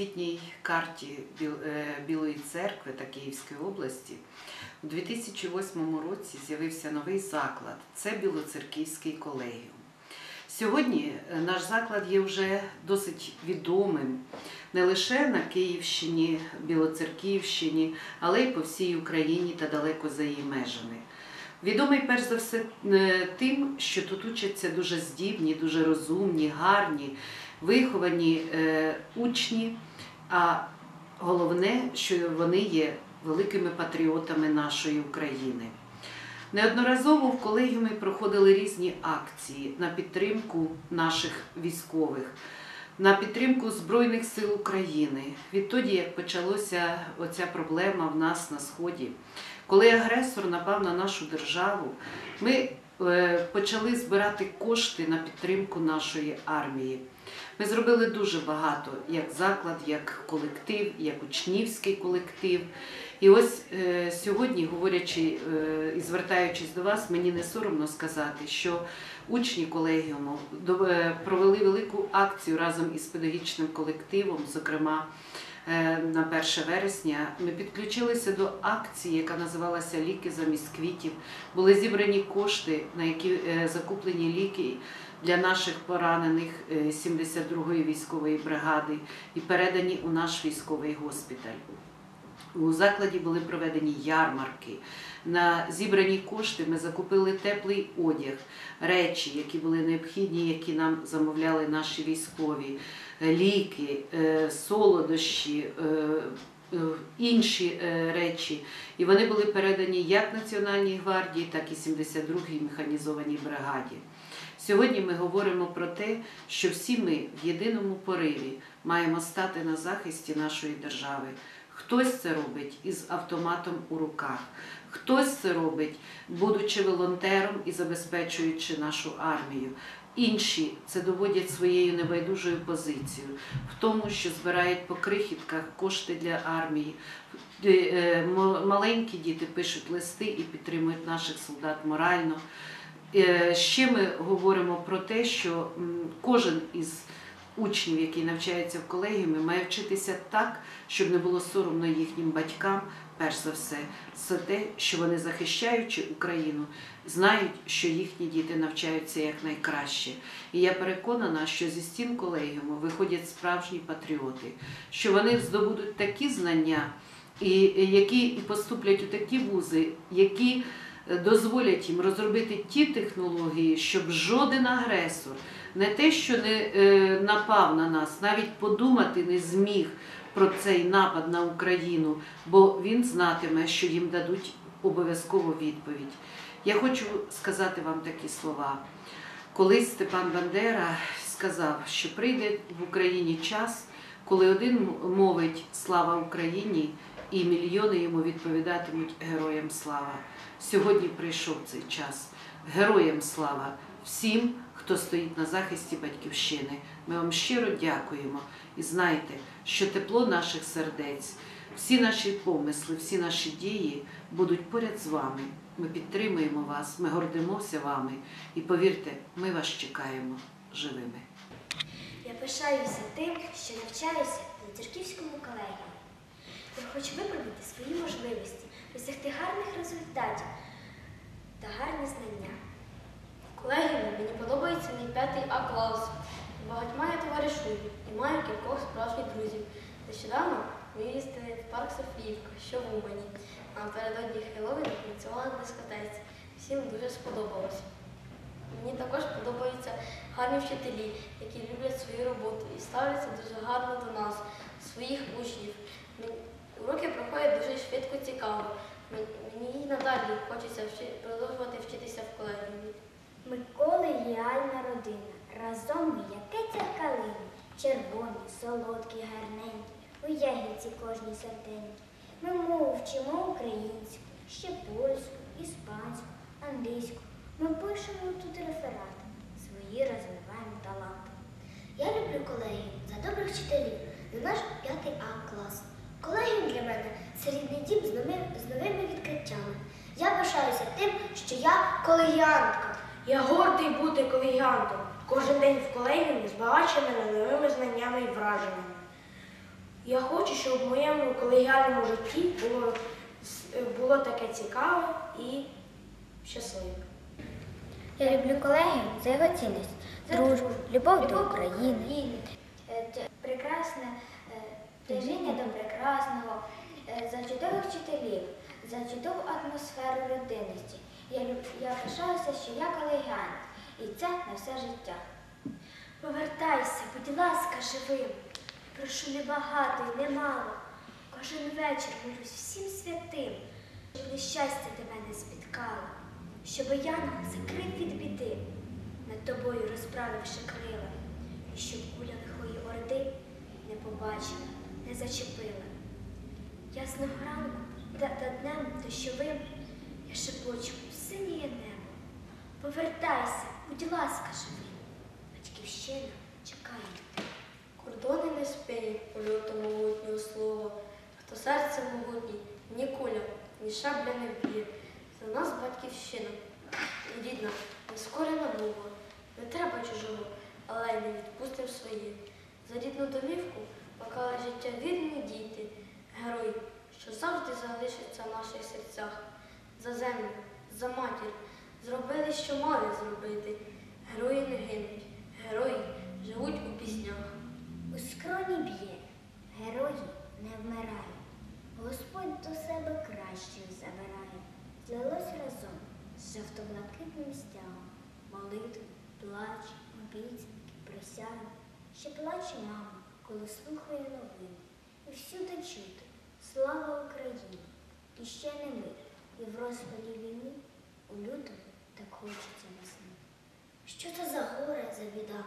освітній карті е, Білої церкви та Київської області у 2008 році з'явився новий заклад це Білоцерківський колегіум. Сьогодні е, наш заклад є вже досить відомим не лише на Київщині, Білоцерківщині, але й по всій Україні та далеко за її межами. Відомий перш за все е, тим, що тут учаться дуже здібні, дуже розумні, гарні, виховані е, учні. А головне, що вони є великими патріотами нашої України. Неодноразово в колегіумі проходили різні акції на підтримку наших військових, на підтримку Збройних сил України. Відтоді, як почалася оця проблема в нас на сході, коли агресор напав на нашу державу, ми почали збирати кошти на підтримку нашої армії. Ми зробили дуже багато, як заклад, як колектив, як учнівський колектив. І ось е, сьогодні, говорячи е, і звертаючись до вас, мені не соромно сказати, що учні колегіуму е, провели велику акцію разом із педагогічним колективом, зокрема е, на 1 вересня. Ми підключилися до акції, яка називалася Ліки замість квітів. Були зібрані кошти, на які е, закуплені ліки для наших поранених е, 72-ї військової бригади і передані у наш військовий госпіталь. У закладі були проведені ярмарки. На зібрані кошти ми закупили теплий одяг, речі, які були необхідні, які нам замовляли наші військові, ліки, е, солодощі. е, е, Інші речі, і вони були передані як Національній гвардії, так і 72-й механізованій бригаді. Сьогодні ми говоримо про те, що всі ми в єдиному пориві маємо стати на захисті нашої держави. Хтось це робить із автоматом у руках, хтось це робить, будучи волонтером і забезпечуючи нашу армію. Інші це доводять своєю небайдужою позицією в тому, що збирають по крихітках кошти для армії. Е, е, Маленькі діти пишуть листи і підтримують наших солдат морально. Е, Ще ми говоримо про те, що кожен із учнів, який навчається в колегіумі, має вчитися так, щоб не було соромно їхнім батькам, перш за все, за те, що вони, захищаючи Україну, знають, що їхні діти навчаються якнайкраще. І я переконана, що зі стін колегіуму виходять справжні патріоти, що вони здобудуть такі знання, і які і поступлять у такі вузи, які дозволять їм розробити ті технології, щоб жоден агресор не те, що не е, напав на нас, навіть подумати не зміг про цей напад на Україну, бо він знатиме, що їм дадуть обов'язково відповідь. Я хочу сказати вам такі слова. Колись Степан Бандера сказав, що прийде в Україні час, коли один мовить Слава Україні, і мільйони йому відповідатимуть Героям слава. Сьогодні прийшов цей час. Героям слава всім, хто стоїть на захисті батьківщини. Ми вам щиро дякуємо і знайте, що тепло наших сердець, всі наші помисли, всі наші дії будуть поряд з вами. Ми підтримуємо вас, ми гордимося вами і повірте, ми вас чекаємо живими. Я пишаюся тим, що навчаюся на Церківському колегії. Я хочу випробувати свої можливості, досягти гарних результатів та гарні знання. В колегіумі мені подобається мій п'ятий А клас. Багатьма я товаришую і маю кількох справжніх друзів. Нещодавно ми їздили в парк Софіївка, що в Умані. Напередодні Хеллоуіна працювали на дискотеці. Всім дуже сподобалось. Мені також подобаються гарні вчителі, які люблять свою роботу і ставляться дуже гарно до нас, своїх учнів. Уроки проходять дуже швидко цікаво. Мені надалі хочеться вчи- продовжувати вчитися в колегіумі. Ми колегіальна родина. Разом ми як киця калини, червоні, солодкі, гарненькі, у ягідці кожній серденькі. Ми мову вчимо українську, ще польську, іспанську, англійську. Ми пишемо тут реферати, свої розвиваємо таланти. Я люблю колегію за добрих вчителів, за наш п'ятий А клас. Колегіум для мене це рідний дім з новими, з новими відкриттями. Я пишаюся тим, що я колегіантка. Я гордий бути колегіантом. Кожен день в колегіумі збагачує мене новими знаннями і враженнями. Я хочу, щоб в моєму колегіальному житті було, було таке цікаве і щасливе. Я люблю колегію за його цінність, дружбу, любов до України. Е, Прекрасне тяжіння до прекрасного, е, за чудових вчителів, за чудову атмосферу родинності. Я, я пишаюся, що я колегіант, і це на все життя. Повертайся, будь ласка, живим. Прошу не багато і не мало. Кожен вечір молюсь всім святим, щоб нещастя тебе не спіткало, щоб янгол закрив від біди, над тобою розправивши крила, і щоб куля лихої орди не побачила, не зачепила. Ясного ранку та, та днем дощовим я шепочу синіє небо. Повертайся, будь ласка, живим. Батьківщина чекає тебе. Кордони не спинять польоту могутнього слова. Хто серце могутній, ні куля, ні шабля не вб'є. За нас батьківщина. Рідна, нескорена мова. Не треба чужого, але й не відпустим своє. За рідну домівку поклали життя вірні діти, герої, що завжди залишаться в наших серцях. За землю, за матір зробили, що мали зробити. Герої не гинуть, герої живуть у піснях. У скроні б'є, герої не вмирають. Господь до себе кращих забирає. Злилось разом з жовто-блакитним стягом. Молитви, плач, обіцянки, присяги. Ще плаче мама, коли слухає новини. І всюди чути слава Україні. І ще не мир, і в розпалі війни у лютому так хочеться весни. Що це за горе, за біда?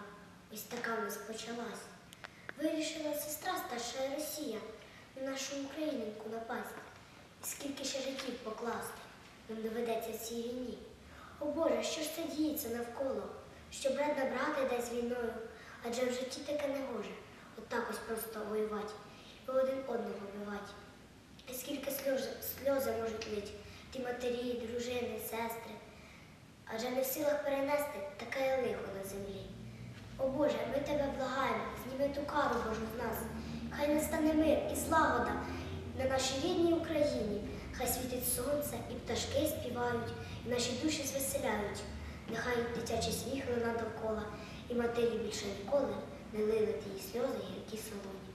Ось така нас почалась. Вирішила сестра старша Росія на нашу Українку напасти. І скільки ще життів покласти нам доведеться в цій війні. О Боже, що ж це діється навколо? Що брат на брата йде з війною, адже в житті таке не гоже. Отак ось просто воювати і один одного вбивати. І скільки сльоз, сльози можуть лить ті матері, дружини, сестри. Адже не в силах перенести таке лихо на землі. О Боже, ми тебе благаємо, зніми ту кару Божу з нас. Хай настане мир і злагода на нашій рідній Україні. Хай світить сонце і пташки співають, і наші душі звеселяють. Нехай дитячі сміх луна довкола, і матері більше ніколи не лили тії сльози гіркі солоні.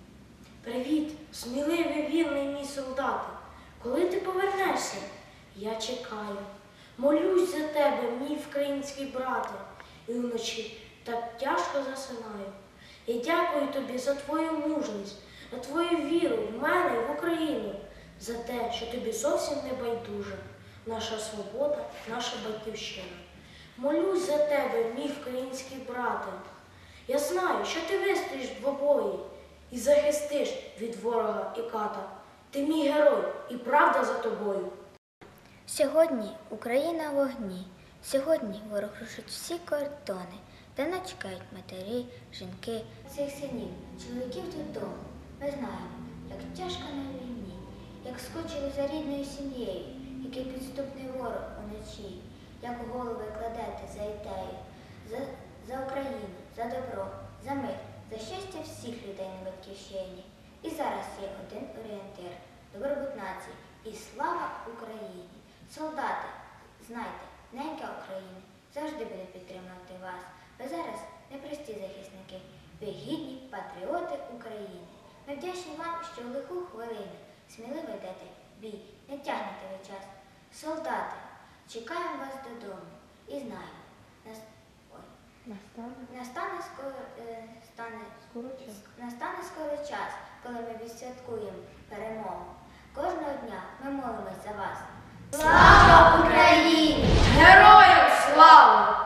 Привіт, сміливий вільний мій солдате. Коли ти повернешся? Я чекаю. Молюсь за тебе, мій український брате, і вночі так тяжко засинаю. Я дякую тобі за твою мужність, за твою віру в мене і в Україну, за те, що тобі зовсім не байдужа наша свобода, наша батьківщина. Молюсь за тебе, мій український брате. Я знаю, що ти вистоїш двобої і захистиш від ворога і ката. Ти мій герой, і правда за тобою. Сьогодні Україна в вогні. Сьогодні ворог рушить всі кордони, де нас чекають матері, жінки, цих синів, чоловіків додому. Ми знаємо, як тяжко на війні, як скучили за рідною сім'єю, який підступний ворог уночі, як голови кладете за ідею, за, за Україну, за добро, за мир, за щастя всіх людей на батьківщині. І зараз є один орієнтир, добробут нації і слава Україні. Солдати, знайте, ненька України завжди буде підтримувати вас. Ви зараз непрості захисники, ви гідні патріоти України. Ми вдячні вам, що в лиху хвилину сміливо йдете бій, не тягнете ви час. Солдати, чекаємо вас додому і знаємо, нас... Ой. Настане скоро, е, стане, настане скоро час, коли ми відсвяткуємо перемогу. Кожного дня ми молимось за вас. Слава Україні! Героям слава!